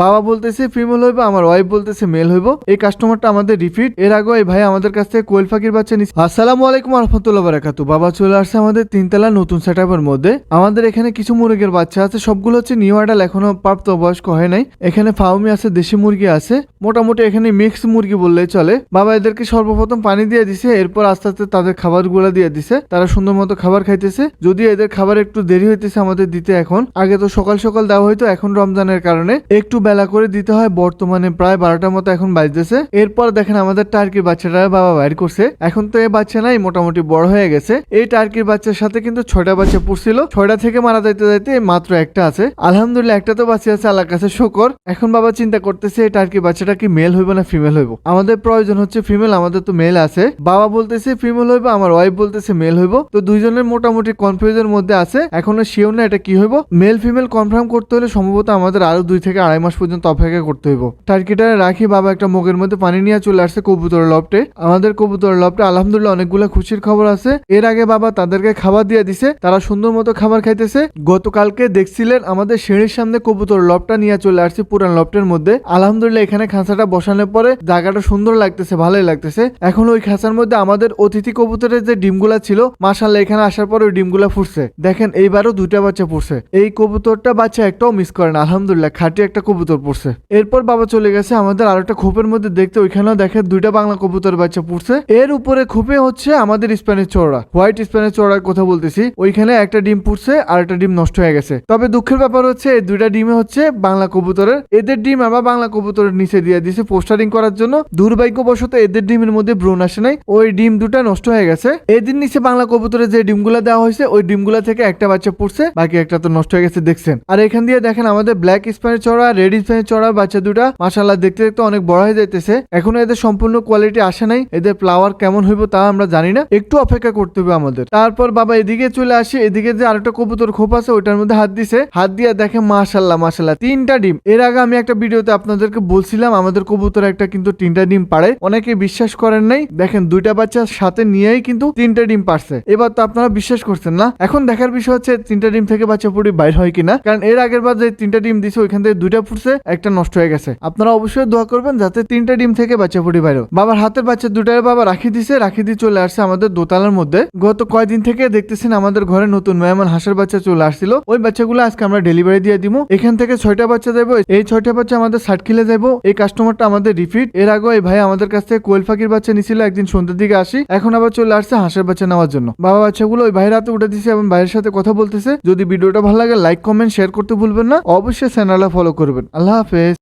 বাবা বলতেছে ফিমেল হইব, আমার ওয়াইফ বলতেছে মেল হইব। এই কাস্টমারটা আমাদের রিপিট এর আগে এই ভাই আমাদের কাছ থেকে কোয়েল পাখির বাচ্চা নিচ্ছে আসসালামু আলাইকুম রহমতুল্লাহ বারাকাতু বাবা চলে আসছে আমাদের তিনতলা নতুন সেট মধ্যে। আমাদের এখানে কিছু মুরগির বাচ্চা আছে। সবগুলো হচ্ছে নিউ আডাল এখনও প্রাপ্ত বয়স্ক হয় নাই। এখানে ফাউমি আছে, দেশি মুরগি আছে। মোটামুটি এখানে মিক্স মুরগি বললেই চলে। বাবা এদেরকে সর্বপ্রথম পানি দিয়ে দিছে, এরপর আস্তে আস্তে তাদের খাবারগুলা দিয়ে দিছে। তারা সুন্দর মতো খাবার খাইতেছে। যদি এদের খাবার একটু দেরি হইতেছে আমাদের দিতে এখন। আগে তো সকাল সকাল দেওয়া হইতো, এখন রমজানের কারণে। একটু বেলা করে দিতে হয়, বর্তমানে প্রায় বারোটার মতো এখন বাজতেছে। এরপর দেখেন আমাদের টার্কির বাচ্চাটা বাবা বাইর করছে। এখন তো এই বাচ্চা নাই, মোটামুটি বড় হয়ে গেছে। এই টার্কির বাচ্চার সাথে কিন্তু ছয়টা বাচ্চা পুষছিল ছয়টা থেকে মারা যাইতে যাইতে মাত্র একটা আছে। আলহামদুলিল্লাহ, একটা তো বাচ্চা আছে, আল্লাহর কাছে শুকর। এখন বাবা চিন্তা করতেছে, এই টার্কির বাচ্চাটা কি মেল হইব না ফিমেল হইব? আমাদের প্রয়োজন হচ্ছে ফিমেল আমাদের তো মেল আছে। বাবা বলতেছে ফিমেল হইব, আমার ওয়াইফ বলতেছে মেল হইব। তো দুইজনের মোটামুটি কনফিউজের মধ্যে আছে। এখনও শিওর না এটা কি হইব। মেল ফিমেল কনফার্ম করতে হলে সম্ভবত আমাদের আরও দুই থেকে আড়াই মাস পর্যন্ত অপেক্ষা করতে হইব। টার্কিটা রাখি বাবা একটা মগের মধ্যে পানি নিয়ে চলে আসছে কবুতর লপটে আমাদের কবুতর লপটে আলহামদুলিল্লাহ অনেকগুলো খুশির খবর আছে। এর আগে বাবা তাদেরকে খাবার দিয়ে দিছে, তারা সুন্দর মতো খাবার খাইতেছে। গতকালকে দেখছিলেন আমাদের সিঁড়ির সামনে কবুতর লপটা নিয়ে চলে আসছে পুরান লপটের মধ্যে। আলহামদুলিল্লাহ এখানে খাঁচাটা বসানোর পরে জায়গাটা সুন্দর লাগতেছে, ভালোই লাগতেছে। এখন ওই খাঁচার মধ্যে আমাদের অতিথি কবুতরের যে ডিমগুলা ছিল মাসাল্লাহ এখানে আসার পরে ওই ডিমগুলা ফুটছে। দেখেন এইবারও দুইটা বাচ্চা ফুটছে। এই কবুতরটা বাচ্চা একটাও মিস করেন আলহামদুলিল্লাহ, খাঁটি একটা কবুতর পড়ছে। এরপর বাবা চলে গেছে আমাদের আর একটা খোপের মধ্যে, দেখতে ওইখানেও দেখে দুইটা বাংলা কবুতর বাচ্চা পড়ছে। এর উপরে খোপে হচ্ছে আমাদের স্প্যানের চড়া হোয়াইট স্প্যানের চড়ার কথা বলতেছি, ওইখানে একটা ডিম পুড়ছে, আর একটা ডিম নষ্ট হয়ে গেছে। তবে দুঃখের ব্যাপার হচ্ছে, এই দুইটা ডিমে হচ্ছে বাংলা কবুতরের। এদের ডিম আবার বাংলা কবুতরের নিচে দিয়ে দিছে পোস্টারিং করার জন্য। দুর্ভাগ্যবশত এদের ডিমের মধ্যে ব্রণ আসে নাই, ওই ডিম দুটা নষ্ট হয়ে গেছে। এদের নিচে বাংলা কবুতরের যে ডিমগুলা দেওয়া হয়েছে, ওই ডিমগুলা থেকে একটা বাচ্চা পড়ছে, বাকি একটা তো নষ্ট হয়ে গেছে, দেখছেন। আর এখান দিয়ে দেখেন আমাদের ব্ল্যাক স্প্যানের চড়া রেড স্প্যানের চড়া, বাচ্চা দুটা মাসাল্লাহ দেখতে দেখতে অনেক বড় হয়ে যাইতেছে। এখনও এদের সম্পূর্ণ কোয়ালিটি আসে নাই। এদের ফ্লাওয়ার কেমন হইব তা আমরা জানি না। একটু অপেক্ষা করতে হবে আমাদের। তারপর বাবা এদিকে চলে আসে। এদিকে যে আরেকটা কবুতর খোপ আছে, ওইটার মধ্যে হাত দিছে। হাত দিয়ে দেখে মাশাল্লাহ মাশাল্লাহ তিনটা ডিম। এর আগে আমি একটা ভিডিওতে আপনাদেরকে বলছিলাম, আমাদের কবুতর একটা কিন্তু তিনটা ডিম পারে অনেকে বিশ্বাস করেন নাই। দেখেন, দুইটা বাচ্চা সাথে নিয়েই কিন্তু তিনটা ডিম পারছে এবার তো আপনারা বিশ্বাস করছেন না। এখন দেখার বিষয় হচ্ছে, তিনটা ডিম থেকে বাচ্চা পুরি বাইর হয় কিনা? কারণ এর আগের বার যে তিনটা ডিম দিছে, ওইখান থেকে দুইটা ফুটছে একটা নষ্ট হয়ে গেছে। আপনারা অবশ্যই দোয়া করবেন যাতে তিনটা ডিম থেকে বাচ্চা পুরি বাইর। বাবার হাতের বাচ্চা দুটার বাবা রাখি দিছে, রাখি দিয়ে চলে আসছে আমাদের দোতলার মধ্যে। গত কয়দিন থেকে দেখতেছেন আমাদের ঘরে নতুন মেহমান হাঁসের বাচ্চা চলে আসছিল। ওই বাচ্চাগুলো আজকে আমরা ডেলিভারি দিয়ে দিব এখান থেকে ছয়টা বাচ্চা দেবো, এই ছয়টা বাচ্চা আমাদের ষাট কিলে যাব এই কাস্টমারটা আমাদের রিপিট এর আগে এই ভাই আমাদের কাছ থেকে কোয়েল ফাঁকির বাচ্চা নিছিল, একদিন সন্ধ্যের দিকে আসি। এখন আবার চলে আসছে হাঁসের বাচ্চা নেওয়ার জন্য। বাবা বাচ্চাগুলো ওই ভাইয়ের হাতে উঠে দিছে এবং ভাইয়ের সাথে কথা বলতেছে। যদি ভিডিওটা ভালো লাগে লাইক কমেন্ট শেয়ার করতে ভুলবেন না। অবশ্যই চ্যানেলটা ফলো করবেন। আল্লাহ হাফেজ